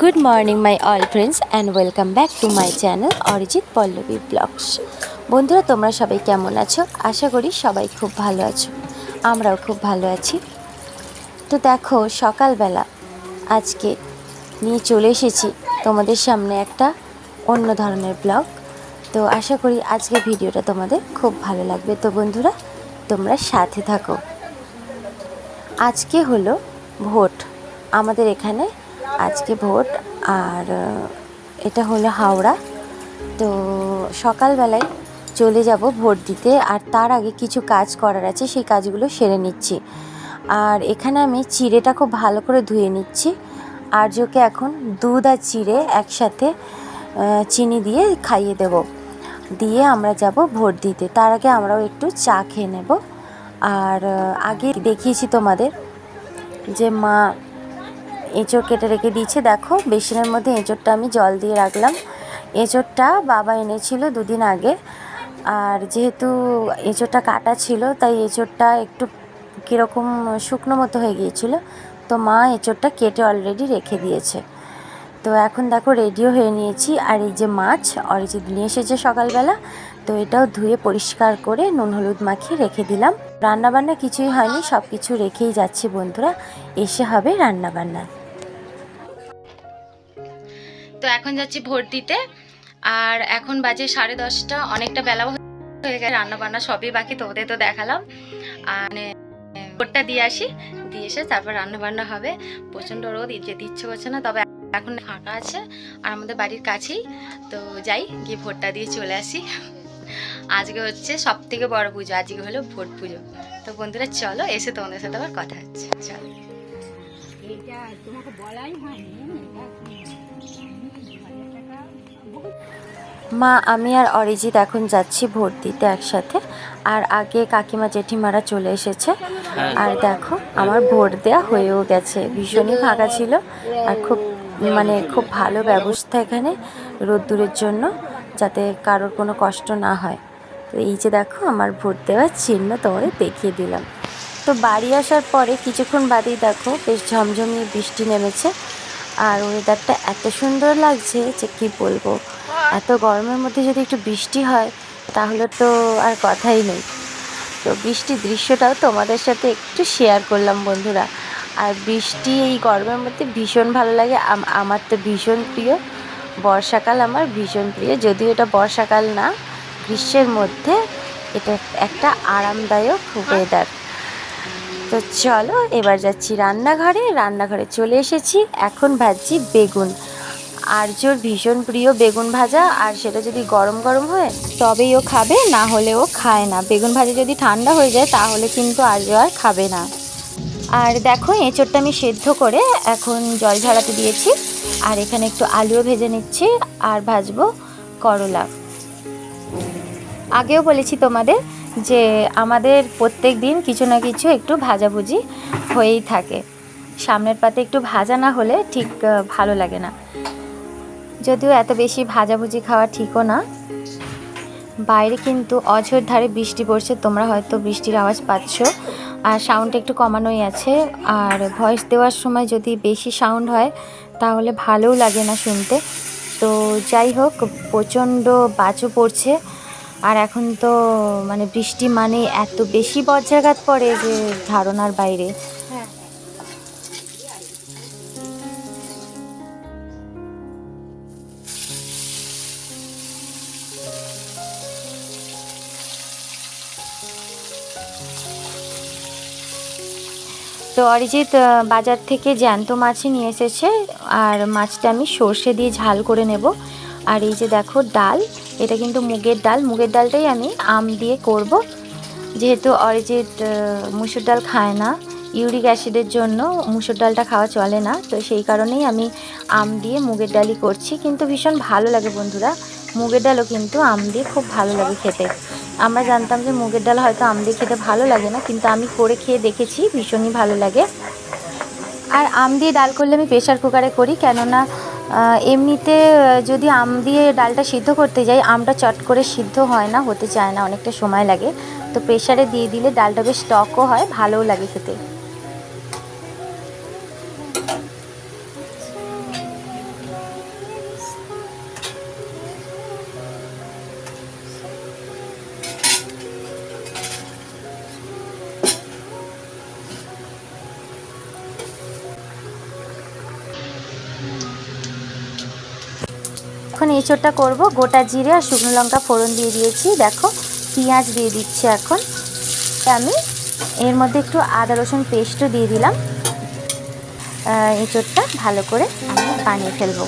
Good morning my all friends and welcome back to my channel Arijit Pallavi blogs বন্ধুরা, তোমরা সবাই কেমন আছো? আশা করি সবাই খুব ভালো আছো। আমরাও খুব ভালো আছি। তো দেখো, সকালবেলা আজকে নিয়ে চলে এসেছি তোমাদের সামনে একটা অন্য ধরনের ব্লগ তো আশা করি আজকে ভিডিওটা তোমাদের খুব ভালো লাগবে। তো বন্ধুরা, তোমরা সাথে থাকো। আজকে হলো ভোট। আমাদের এখানে আজকে ভোট, আর এটা হলো হাওড়া। তো সকালবেলায় চলে যাব ভোট দিতে, আর তার আগে কিছু কাজ করার আছে, সেই কাজগুলো সেরে নিচ্ছি। আর এখানে আমি চিড়েটা খুব ভালো করে ধুয়ে নিচ্ছি। আর্যকে এখন দুধ আর চিড়ে একসাথে চিনি দিয়ে খাইয়ে দেব। দিয়ে আমরা যাব ভোট দিতে। তার আগে আমরাও একটু চা খেয়ে নেব। আর আগে দেখিয়েছি তোমাদের যে মা এঁচড় কেটে রেখে দিয়েছে। দেখো, বেসিনের মধ্যে এঁচড়টা আমি জল দিয়ে রাখলাম। এঁচড়টা বাবা এনেছিল দুদিন আগে। আর যেহেতু এঁচড়টা কাটা ছিল, তাই এঁচড়টা একটু কীরকম শুকনো মতো হয়ে গিয়েছিল, তো মা এঁচড়টা কেটে অলরেডি রেখে দিয়েছে। তো এখন দেখো রেডিও হয়ে নিয়েছি। আর এই যে মাছ অরিজিৎ নিয়ে এসেছে সকালবেলা, তো এটাও ধুয়ে পরিষ্কার করে নুন হলুদ মাখিয়ে রেখে দিলাম। রান্নাবান্না কিছুই হয়নি সব কিছু রেখেই যাচ্ছি বন্ধুরা। এসে হবে রান্নাবান্না। তো এখন যাচ্ছি ভোট দিতে, আর এখন বাজে সাড়ে দশটা, অনেকটা বেলা হয়ে গেছে, রান্নাবান্না সবই বাকি তোদের তো দেখালাম। মানে ভোটটা দিয়ে আসি, দিয়ে এসে তারপর রান্না বান্না হবে। প্রচণ্ড রোদ যেতে ইচ্ছে করছে না, তবে এখন ফাঁকা আছে, আর আমাদের বাড়ির কাছেই। তো যাই, গিয়ে ভোটটা দিয়ে চলে আসি। আজকে হচ্ছে সব থেকে বড় পুজো আজকে হলো ভোট পুজো। তো বন্ধুরা চলো এসে তোমাদের সাথে আবার কথা হচ্ছে। চলো। তোমাকে বলাই হয়নি মা আমি আর অরিজিৎ এখন যাচ্ছি ভোট দিতে একসাথে। আর আগে কাকিমা জেঠিমারা চলে এসেছে। আর দেখো আমার ভোট দেওয়া হয়েও গেছে। ভীষণই ফাঁকা ছিল। আর খুব মানে খুব ভালো ব্যবস্থা এখানে রোদ্দুরের জন্য যাতে কারোর কোনো কষ্ট না হয়। তো এই যে দেখো, আমার ভোট দেওয়ার চিহ্ন তোমাদের দেখিয়ে দিলাম। তো বাড়ি আসার পরে কিছুক্ষণ বাদেই দেখো, বেশ ঝমঝমিয়ে বৃষ্টি নেমেছে। আর ওয়েদারটা এত সুন্দর লাগছে যে কি বলব। এত গরমের মধ্যে যদি একটু বৃষ্টি হয়, তাহলে তো আর কথাই নেই। তো বৃষ্টির দৃশ্যটাও তোমাদের সাথে একটু শেয়ার করলাম বন্ধুরা। আর বৃষ্টি এই গরমের মধ্যে ভীষণ ভালো লাগে। আমার তো ভীষণ প্রিয়। বর্ষাকাল আমার ভীষণ প্রিয়। যদিও এটা বর্ষাকাল না গ্রীষ্মের মধ্যে এটা একটা আরামদায়ক ওয়েদার তো চলো, এবার যাচ্ছি রান্নাঘরে। রান্নাঘরে চলে এসেছি। এখন ভাজছি বেগুন। আর্যর ভীষণ প্রিয় বেগুন ভাজা, আর সেটা যদি গরম গরম হয়, তবেই ও খাবে, না হলে ও খায় না। বেগুন ভাজা যদি ঠান্ডা হয়ে যায়, তাহলে কিন্তু আর্য আর খাবে না। আর দেখো, এঁচোড়টা আমি সেদ্ধ করে এখন জল ঝরাতে দিয়েছি। আর এখানে একটু আলুও ভেজে নিচ্ছি, আর ভাজবো করলা। আগেও বলেছি তোমাদের যে আমাদের প্রত্যেক দিন কিছু না কিছু একটু ভাজাভুজি হয়েই থাকে। সামনের পাতে একটু ভাজা না হলে ঠিক ভালো লাগে না। যদিও এত বেশি ভাজাভুজি খাওয়া ঠিকও না। বাইরে কিন্তু অঝোর ধারে বৃষ্টি পড়ছে, তোমরা হয়তো বৃষ্টির আওয়াজ পাচ্ছ। আর সাউন্ডটা একটু কমানোই আছে। আর ভয়েস দেওয়ার সময় যদি বেশি সাউন্ড হয়, তাহলে ভালোও লাগে না শুনতে। তো যাই হোক, প্রচণ্ড বাজও পড়ছে। আর এখন তো মানে বৃষ্টি মানে এত বেশি বজ্রাঘাত পড়ে যে ধারণার বাইরে। তো অরিজিৎ বাজার থেকে জ্যান্ত মাছই নিয়ে এসেছে। আর মাছটা আমি সর্ষে দিয়ে ঝাল করে নেব। আর এই যে দেখো ডাল, এটা কিন্তু মুগের ডাল। মুগের ডালটাই আমি আম দিয়ে করব। যেহেতু অরিজিৎ মুসুর ডাল খায় না, ইউরিক অ্যাসিডের জন্য মুসুর ডালটা খাওয়া চলে না। তো সেই কারণেই আমি আম দিয়ে মুগের ডালই করছি। কিন্তু ভীষণ ভালো লাগে বন্ধুরা। মুগের ডালও কিন্তু আম দিয়ে খুব ভালো লাগে খেতে। আমরা জানতাম যে মুগের ডাল হয়তো আম দিয়ে খেতে ভালো লাগে না, কিন্তু আমি করে খেয়ে দেখেছি, ভীষণই ভালো লাগে। আর আম দিয়ে ডাল করলে আমি প্রেশার কুকারে করি, কেননা এমনিতে যদি আম দিয়ে ডালটা সিদ্ধ করতে যাই, আমটা চট করে সিদ্ধ হয় না, হতে চায় না, অনেকটা সময় লাগে। তো প্রেশারে দিয়ে দিলে ডালটা বেশ টকও হয়, ভালোও লাগে খেতে। এখন এঁচোড়টা করব। গোটা জিরে আর শুকনো লঙ্কা ফোড়ন দিয়ে দিয়েছি। দেখো, পেঁয়াজ দিয়ে দিচ্ছি এখন। আমি এর মধ্যে একটু আদা, রসুন পেস্টও দিয়ে দিলাম। এঁচোড়টা ভালো করে বানিয়ে ফেলব।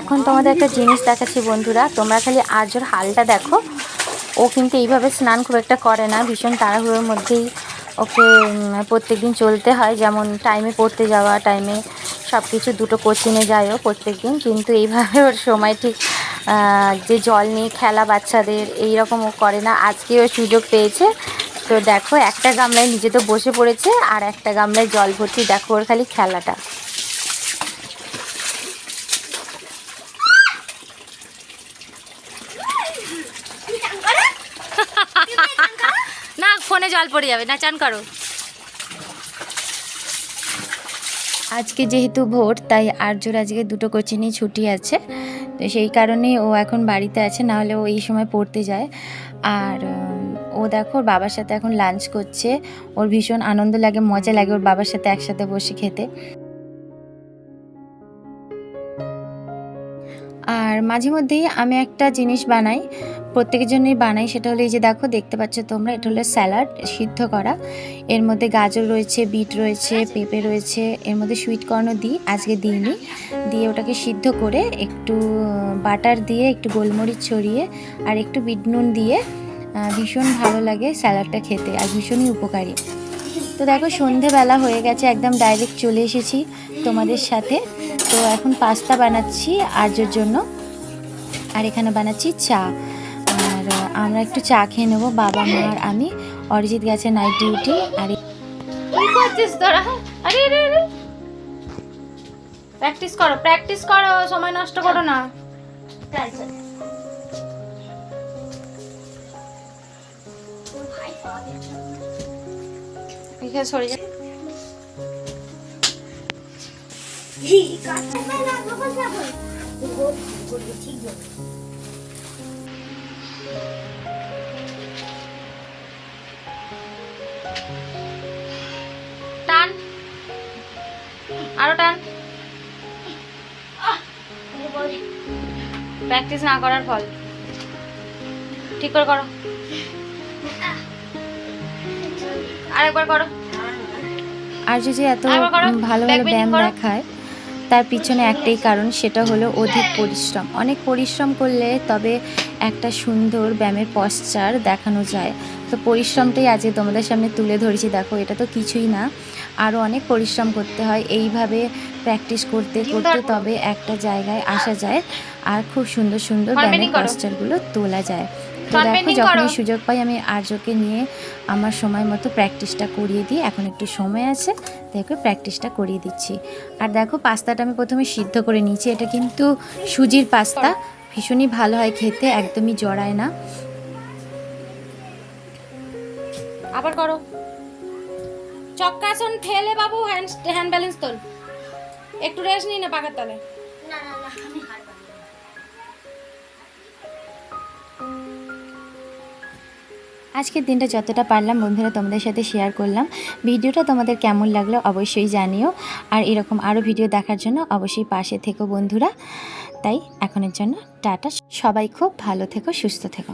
এখন তোমাদের একটা জিনিস দেখাচ্ছি বন্ধুরা, তোমরা খালি আর্যর হালটা দেখো। ও কিন্তু এইভাবে স্নান খুব একটা করে না, ভীষণ তাড়াহুড়োর মধ্যেই ওকে প্রত্যেক দিন চলতে হয়, যেমন টাইমে পড়তে যাওয়া টাইমে সব কিছু দুটো কোচিংয়ে যায়ও প্রত্যেক দিন কিন্তু এইভাবে ওর সময় ঠিক যে জল নিয়ে খেলা বাচ্চাদের এই রকম ও করে না, আজকে ও সুযোগ পেয়েছে। তো দেখো, একটা গামলায় নিজে তো বসে পড়েছে, আর একটা গামলায় জল ভর্তি, দেখো ওর খালি খেলাটা। না ফোনে জল পড়ে যাবে। না, চান করো। আজকে যেহেতু ভোর, তাই আর্যর আজকে দুটো কোচিংই ছুটি আছে। তো সেই কারণে ও এখন বাড়িতে আছে নাহলে ও এই সময় পড়তে যায়। আর, ও দেখো, ওর বাবার সাথে এখন লাঞ্চ করছে। ওর ভীষণ আনন্দ লাগে, মজা লাগে ওর বাবার সাথে একসাথে বসে খেতে। আর মাঝে মধ্যেই আমি একটা জিনিস বানাই, প্রত্যেকের জন্যই বানাই, সেটা হলো এই যে দেখো, দেখতে পাচ্ছ তোমরা, এটা হলো স্যালাড সিদ্ধ করা। এর মধ্যে গাজর রয়েছে, বিট রয়েছে, পেঁপে রয়েছে, এর মধ্যে সুইট কর্নও দিই, আজকে দিইনি। দিয়ে ওটাকে সিদ্ধ করে একটু বাটার দিয়ে একটু গোলমরিচ ছড়িয়ে আর একটু বিট নুন দিয়ে ভীষণ ভালো লাগে স্যালাডটা খেতে, আর ভীষণই উপকারী। তো দেখো সন্ধেবেলা হয়ে গেছে একদম ডাইরেক্ট চলে এসেছি তোমাদের সাথে। তো এখন পাস্তা বানাচ্ছি আর্যর জন্য। আর এখানে বানাচ্ছি চা। আর আমরা একটু চা খেয়ে নেব বাবা মা আর আমি। অরিজিৎ গেছে নাইট ডিউটি আর তোরা? আরে আরে আরে। প্র্যাকটিস করো প্র্যাকটিস করো সময় নষ্ট করো না। এখানে সরে যা টান। আরও টান। প্র্যাকটিস না করার ফল। ঠিক করে করো। আরেকবার করো। আর্য যে এত ভালো ভালো ব্যায়াম দেখায় তার পিছনে একটাই কারণ সেটা হলো অধিক পরিশ্রম। অনেক পরিশ্রম করলে তবে একটা সুন্দর ব্যায়ামের পশ্চার দেখানো যায়। তো পরিশ্রমটাই আজকে তোমাদের সামনে তুলে ধরেছি। দেখো এটা তো কিছুই না। আরও অনেক পরিশ্রম করতে হয়। এইভাবে প্র্যাকটিস করতে করতে তবে একটা জায়গায় আসা যায়। আর খুব সুন্দর সুন্দর ব্যায়ামের পশ্চারগুলো তোলা যায়। তো দেখো যখনই সুযোগ পাই আমি আর্যকে নিয়ে আমার সময় মতো প্র্যাকটিসটা করিয়ে দিই। এখন একটু সময় আছে দেখো প্র্যাকটিসটা করিয়ে দিচ্ছি। আর দেখো পাস্তাটা আমি প্রথমে সিদ্ধ করে নিয়েছি। এটা কিন্তু সুজির পাস্তা। ভীষণই ভালো হয় খেতে একদমই জড়ায় না। আবার করো। চক্রাসন ফেলে বাবু হ্যান্ড হ্যান্ড ব্যালেন্স তোল। একটু রেস্ট নিই না পাকার তলে আজকের দিনটা যতটা পারলাম বন্ধুরা তোমাদের সাথে শেয়ার করলাম। ভিডিওটা তোমাদের কেমন লাগল অবশ্যই জানিও। আর এরকম আরও ভিডিও দেখার জন্য অবশ্যই পাশে থেকো বন্ধুরা। তাই এখনের জন্য টাটা। সবাই খুব ভালো থেকো, সুস্থ থেকো।